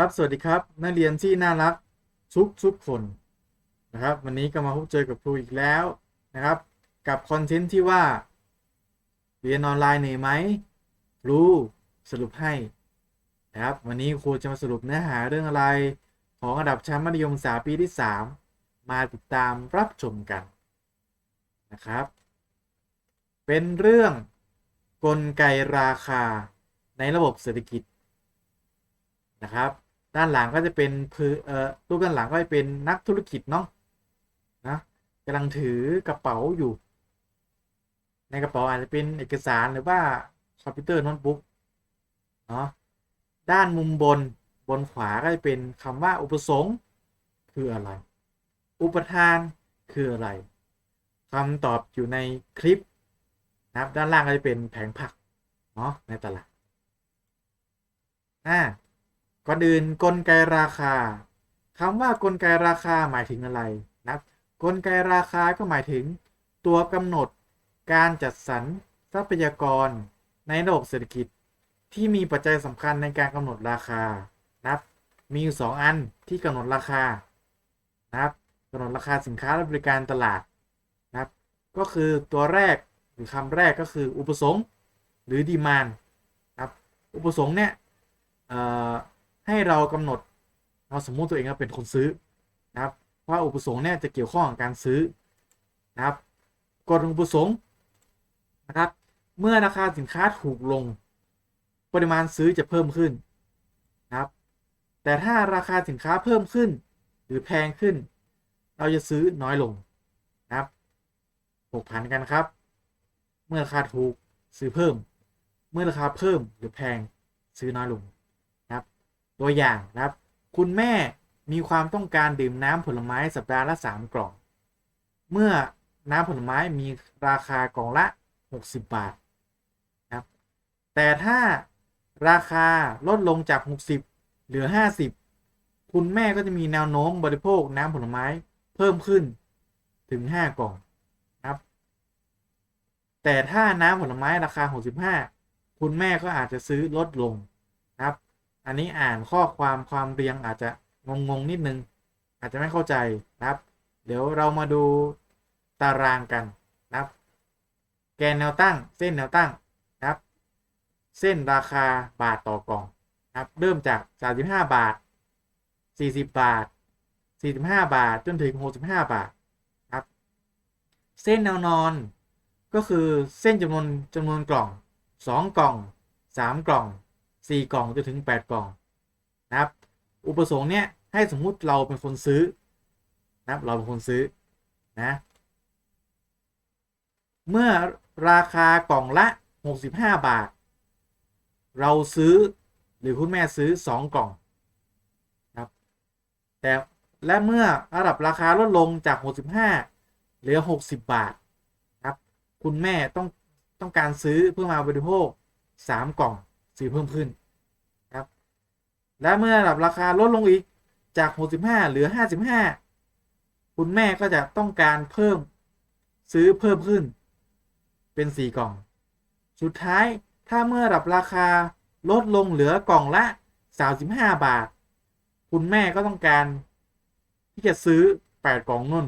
ครับสวัสดีครับ นักเรียนที่น่ารักทุกทุกคนนะครับ วันนี้ก็มาพบเจอกับครูอีกแล้วนะครับ กับคอนเทนต์ที่ว่า เรียนออนไลน์เหนื่อยไหมครูสรุปให้นะครับ วันนี้ครูจะมาสรุปเนื้อหาเรื่องอะไร ของระดับชั้นมัธยมศึกษาปีที่ 3 มาติดตามรับชมกันนะครับ เป็นเรื่องกลไกราคาในระบบเศรษฐกิจนะครับ ด้านหลังก็จะเป็นพื้นเอ่อรูปด้านหลังก็จะเป็นนักธุรกิจเนาะนะกำลังถือกระเป๋าอยู่ ในกระเป๋าอาจจะเป็นเอกสารหรือว่าคอมพิวเตอร์โน้ตบุ๊กเนาะด้านมุมบนบนขวาก็จะเป็นคำว่าอุปสงค์คืออะไร อุปทานคืออะไรคำตอบอยู่ในคลิปนะครับด้านล่างก็จะเป็นแผงผักเนาะในตลาดอ่า ก่อนอื่นกลไกราคาคำว่ากลไกราคาหมายถึงอะไรนะครับกลไกราคาก็หมายถึง ตัวกำหนดการจัดสรรทรัพยากร ในระบบเศรษฐกิจ ที่มีปัจจัยสำคัญในการกำหนดราคานะครับมีอยู่สองอันที่กำหนดราคานะครับกำหนดราคาสินค้าและบริการตลาดนะครับ ก็คือตัวแรกหรือคำแรกก็คืออุปสงค์หรือดีมานครับอุปสงค์เนี่ยเอ่อ ให้เรากำหนดเราสมมุติตัวเองว่าเป็นคนซื้อนะครับว่าอุปสงค์เนี่ยจะเกี่ยวข้องกับการซื้อนะครับกฎอุปสงค์นะครับเมื่อราคาสินค้าถูกลง ปริมาณซื้อจะเพิ่มขึ้นนะครับ แต่ถ้าราคาสินค้าเพิ่มขึ้น หรือแพงขึ้น เราจะซื้อน้อยลงนะครับผกผันกันครับ เมื่อราคาถูกซื้อเพิ่ม เมื่อราคาเพิ่มหรือแพงซื้อน้อยลง ตัวอย่างนะครับ คุณแม่มีความต้องการดื่มน้ำผลไม้สัปดาห์ละ 3 กล่อง เมื่อน้ำผลไม้มีราคากล่องละ 60 บาทนะครับ แต่ถ้าราคาลดลงจาก 60 เหลือ 50 คุณแม่ก็จะมีแนวโน้มบริโภคน้ำผลไม้เพิ่มขึ้นถึง 5 กล่องนะครับ แต่ถ้าน้ำผลไม้ราคา 65 คุณแม่ก็อาจจะซื้อลดลงนะครับ อันนี้อ่านข้อความความเรียงอาจจะงงงนิดนึง อาจจะไม่เข้าใจนะครับ เดี๋ยวเรามาดูตารางกันนะครับ แกนแนวตั้งเส้นแนวตั้งนะครับ เส้นราคาบาทต่อกล่องนะครับเริ่มจาก 35 บาท 40 บาท 45 บาทจนถึง 65 บาทครับ เส้นแนวนอนก็คือเส้นจำนวนจำนวนกล่อง 2 กล่อง 3 กล่อง 4 กล่องจนถึง 8 กล่อง นะครับ อุปสงค์เนี่ยให้สมมุติเราเป็นคนซื้อนะครับเราเป็นคนซื้อนะเมื่อราคากล่องละ 65 บาท เราซื้อหรือคุณแม่ซื้อ 2 กล่องนะครับแต่และเมื่อระดับราคาลดลงจาก 65 เหลือ 60 บาทครับคุณแม่ต้องต้องการซื้อเพื่อมาบริโภค 3 กล่อง ซื้อเพิ่มขึ้นครับ และเมื่อระดับราคาลดลงอีกจาก 65 เหลือ 55 คุณแม่ก็จะต้องการเพิ่มซื้อเพิ่มขึ้น เป็น 4 กล่อง สุดท้ายถ้าเมื่อระดับราคาลดลงเหลือกล่องละ 35 บาท คุณแม่ก็ต้องการที่จะซื้อ 8 กล่องนุ่น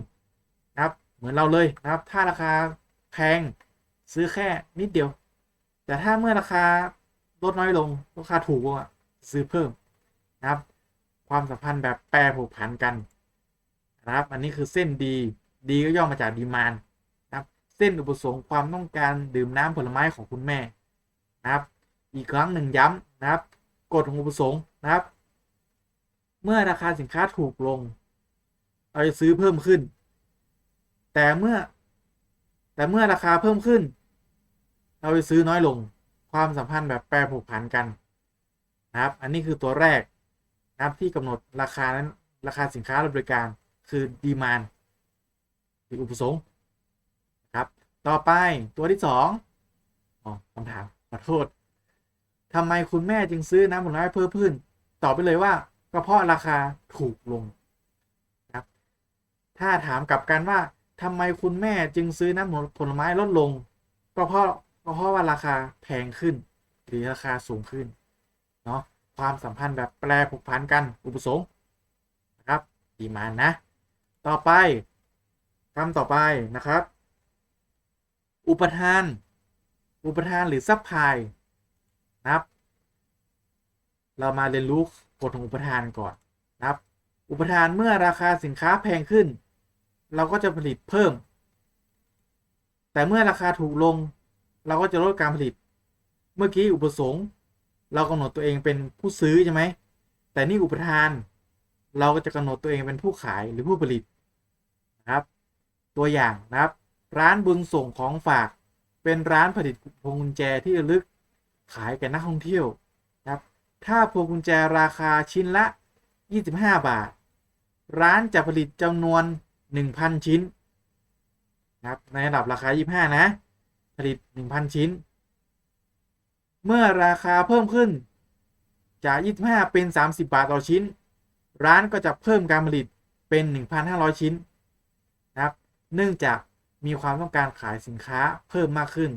นะครับ เหมือนเราเลยนะครับ ถ้าราคาแพงซื้อแค่นิดเดียว แต่ถ้าเมื่อราคา ลดน้อยลงราคาถูกลงอะซื้อเพิ่มนะครับ ความสัมพันธ์แบบแปรผูกผันกันนะครับ อันนี้คือเส้นดีดีก็ย่อมาจากดีมานนะครับ เส้นอุปสงค์ความต้องการดื่มน้ำผลไม้ของคุณแม่นะครับ อีกครั้งหนึ่งย้ำนะครับกฎของอุปสงค์นะครับ เมื่อราคาสินค้าถูกลง เราจะซื้อเพิ่มขึ้น แต่เมื่อ แต่เมื่อราคาเพิ่มขึ้น เราจะซื้อน้อยลง ความสัมพันธ์แบบแปรผูกผันกันนะครับ อันนี้คือตัวแรกนะครับที่กำหนดราคานั้นราคาสินค้าและบริการคือดีมานหรืออุปสงค์ครับ ต่อไปตัวที่สองอ๋อคำถามขอโทษทำไมคุณแม่จึงซื้อน้ำผลไม้เพิ่มขึ้นตอบไปเลยว่าก็เพราะราคาถูกลงครับ ถ้าถามกลับกันว่าทำไมคุณแม่จึงซื้อน้ำผลไม้ลดลง ก็เพราะ ก็เพราะว่าราคาแพงขึ้น หรือราคาสูงขึ้นเนาะความสัมพันธ์แบบแปรผูกผันกันอุปสงค์นะครับดีมานนะ ต่อไปคำต่อไปนะครับ อุปทาน อุปทานหรือซัพพลายนะครับ เรามาเรียนรู้กฎของอุปทานก่อนนะครับ อุปทานเมื่อราคาสินค้าแพงขึ้น เราก็จะผลิตเพิ่ม แต่เมื่อราคาถูกลง เราก็จะลดการผลิต เมื่อกี้อุปสงค์ เรากำหนดตัวเองเป็นผู้ซื้อใช่ไหม แต่นี่อุปทาน เราก็จะกำหนดตัวเองเป็นผู้ขายหรือผู้ผลิตนะครับ ตัวอย่างนะครับ ร้านบุญส่งของฝาก เป็นร้านผลิตพวงกุญแจที่ระลึกขายแก่นักท่องเที่ยวนะครับ ถ้าพวงกุญแจราคาชิ้นละ 25 บาท ร้านจะผลิตจำนวน 1,000 ชิ้นนะครับในระดับราคา 25 นะ ผลิต 1,000 ชิ้น เมื่อราคาเพิ่มขึ้น จาก 25 เป็น 30 บาทต่อชิ้น ร้านก็จะเพิ่มการผลิตเป็น 1,500 ชิ้นนะครับ เนื่องจากมีความต้องการขายสินค้าเพิ่มมากขึ้น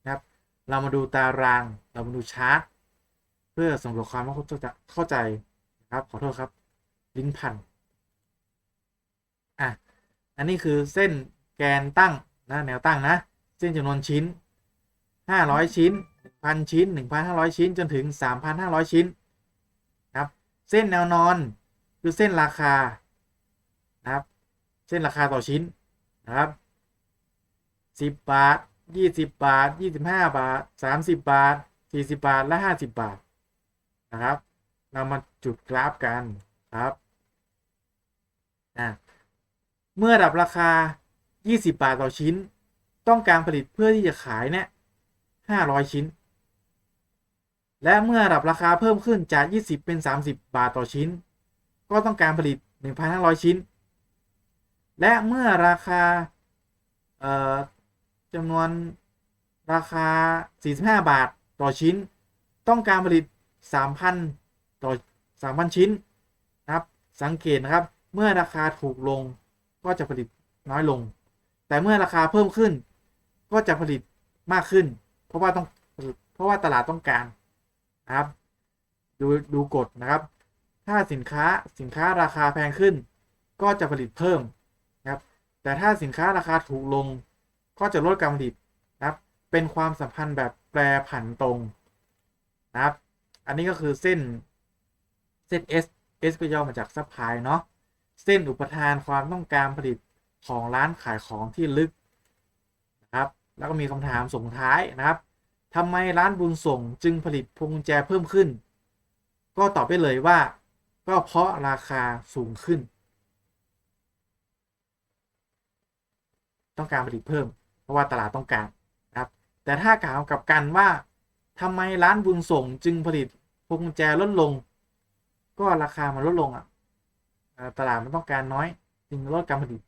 นะครับ เรามาดูตาราง เรามาดูชาร์ตเพื่อสำรวจความเข้าใจนะครับ ขอโทษครับ ลิ้นพันอะ อันนี้คือเส้นแกนตั้งนะแนวตั้งนะ เส้นจำนวนชิ้น 500 ชิ้น 1,000 ชิ้น 1,500 ชิ้น จนถึง 3,500 ชิ้นนะครับเส้นแนวนอนคือเส้นราคานะครับ เส้นราคาต่อชิ้นนะครับ 10 บาท 20 บาท 25 บาท 30 บาท 40 บาท และ 50 บาทนะครับ เรามาจุดกราฟกันครับอะเมื่อดับราคา 20 บาทต่อชิ้น ต้องการผลิตเพื่อที่จะขายเนี่ย500ชิ้น และเมื่อระดับราคาเพิ่มขึ้นจาก 20 เป็น 30 บาทต่อชิ้น ก็ต้องการผลิต 1,500 ชิ้น และเมื่อราคาเอ่อจำนวนราคา 45 บาทต่อชิ้น ต้องการผลิต 3,000 ต่อ 3,000 ชิ้นนะครับ สังเกตนะครับ เมื่อราคาถูกลงก็จะผลิตน้อยลง แต่เมื่อราคาเพิ่มขึ้น ก็จะผลิตมากขึ้น เพราะว่าต้องเพราะว่าตลาดต้องการนะครับ ดูดูกฎนะครับ ถ้าสินค้าสินค้าราคาแพงขึ้น ก็จะผลิตเพิ่มนะครับ แต่ถ้าสินค้าราคาถูกลง ก็จะลดการผลิตนะครับ เป็นความสัมพันธ์แบบแปรผันตรงนะครับ อันนี้ก็คือเส้นเส้น S S ก็ย่อมาจากซัพพลายเนาะเส้นอุปทานความต้องการผลิตของร้านขายของที่ลึกนะครับ แล้วก็มีคำถามส่งท้ายนะครับทำไมร้านบุญส่งจึงผลิตพวงกุญแจเพิ่มขึ้น ก็ตอบได้เลยว่า ก็เพราะราคาสูงขึ้น ต้องการผลิตเพิ่ม เพราะว่าตลาดต้องการนะครับ แต่ถ้ากล่าวกับกันว่าทำไมร้านบุญส่งจึงผลิตพวงกุญแจลดลง ก็ราคามันลดลงอะตลาดมันต้องการน้อย จึงลดการผลิต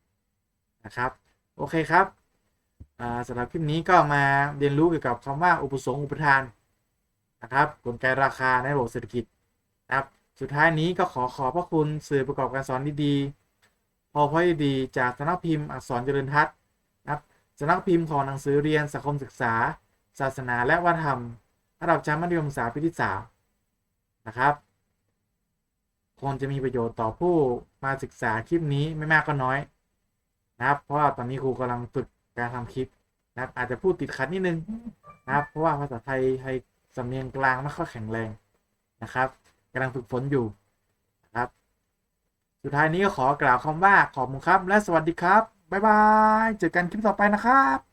นะครับ โอเคครับ สำหรับคลิปนี้ก็มาเรียนรู้เกี่ยวกับคำว่าอุปสงค์อุปทานนะครับกลไกราคาในระบบเศรษฐกิจนะครับ สุดท้ายนี้ก็ขอขอบพระคุณสื่อประกอบการสอนดีๆพอพอดีจากสำนักพิมพ์อักษรเจริญทัศน์นะครับสำนักพิมพ์ของหนังสือเรียนสังคมศึกษา ศาสนาและวัฒนธรรมระดับชั้นมัธยมศึกษาปีที่สามนะครับคงจะมีประโยชน์ต่อผู้มาศึกษาคลิปนี้ไม่มากก็น้อยนะครับ เพราะว่าตอนนี้ครูกำลังฝึก การทำคลิปนะครับอาจจะพูดติดขัดนิดนึงนะครับ เพราะว่าภาษาไทยไทยสำเนียงกลางไม่ค่อยแข็งแรงนะครับกำลังฝึกฝนอยู่นะครับ สุดท้ายนี้ก็ขอกล่าวคำว่าขอบคุณครับ และสวัสดีครับ บ๊ายบาย เจอกันคลิปต่อไปนะครับ